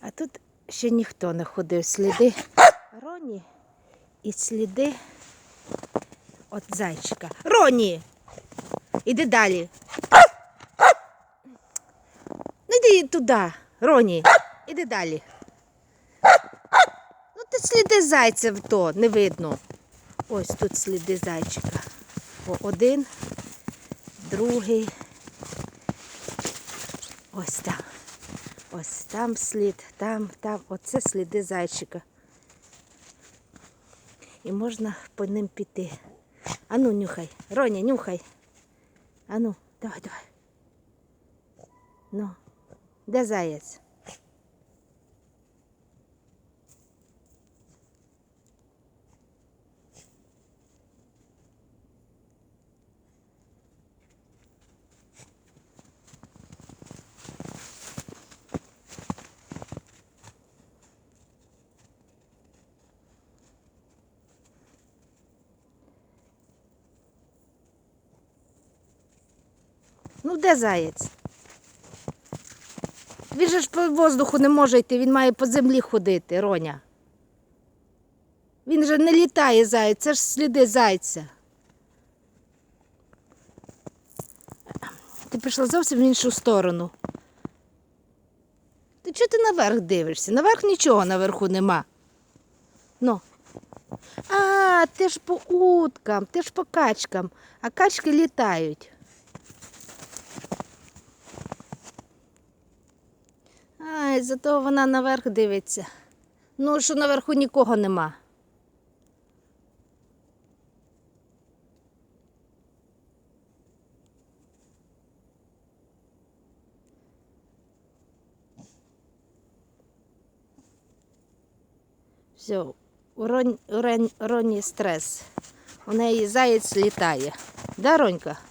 А тут ще ніхто не ходив. Сліди Роні і сліди от зайчика. Роні! Іди далі. Ну йди туди, Роні. Іди далі. Ну тут сліди зайця в то, не видно. Ось тут сліди зайчика. О, один, другий. Ось там. Ось там слід, там, там. Оце сліди зайчика. І можна по ним піти. Ану, нюхай. Роня, нюхай. Ану, давай, давай. Ну, де заєць? Ну, де заєць? Він же ж по воздуху не може йти, він має по землі ходити, Роня. Він же не літає заєць, це ж сліди зайця. Ти пішла зовсім в іншу сторону. Ти чого ти наверх дивишся? Наверх нічого наверху нема. Ну. А, ти ж по уткам, ти ж по качкам, а качки літають. Ай, зато вона наверх дивиться. Ну, що наверху нікого нема. Все, у Рон, у стрес. У неї заєць літає. Да, Ронька?